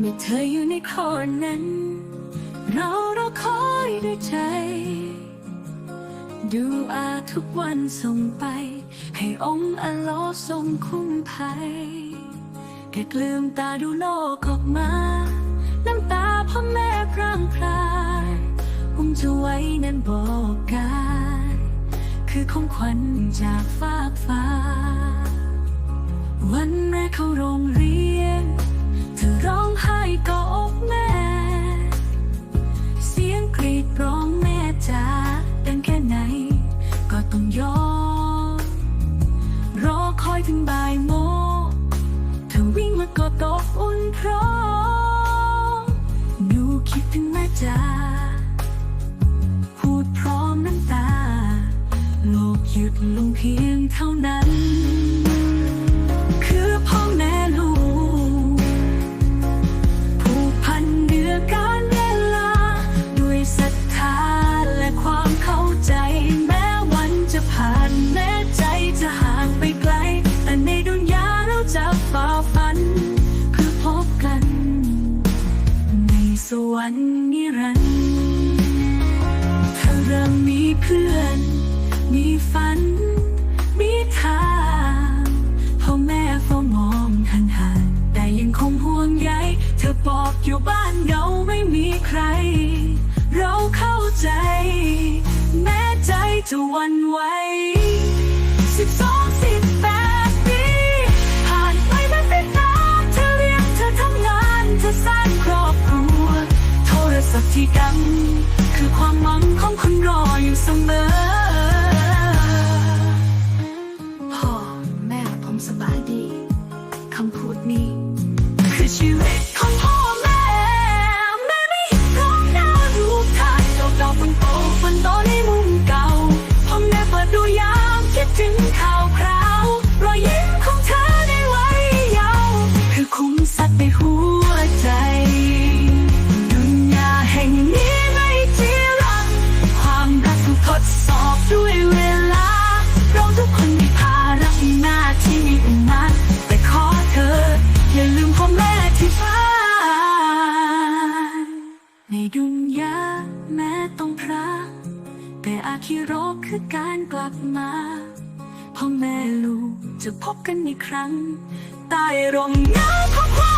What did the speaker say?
เมื่อเธออยู่ในคอนั้น เราเราคอยด้วยใจ ดูอาทุกวันส่งไป ให้องค์อลอทรงคุ้มภัยแค่กลืมตาดูโลกออกมา น้ำตาพ่อแม่พร่างพรายอุ้มจะไว้นั้นบอกกายคือของขวัญจากฟากฟ้า วันแรกเข้าโรงเรียน เธอร้องไห้กอดแม่ เสียงกรีดร้องแม่จ๋าดังแค่ไหน ก็ต้องยอมรอคอยถึงบ่ายโมงเธอวิ่งมากอดตกอุ่นพร้อมหนูคิดถึงแม่จ๋าพูดพร้อมน้ำตา โลกหยุดลงเพียงเท่านั้น สวรรค์นิรันดร์เธอเริ่มมีเพื่อน มีฝัน มีทางพ่อแม่เฝ้ามองห่างๆแต่ยังคงห่วงใยเธอบอกอยู่บ้านเราไม่มีใคร เราเข้าใจ แม้ใจจะวันไหว ที่ดัง คือความหวังของคนรออยู่เสมอ พ่อแม่ผมสบาย ในดุนยาแม้ต้องพระแต่อาคิโรคคือการกลับมาพ่อแม่ลูกจะพบกันอีกครั้งใต้ร่มเงาของความ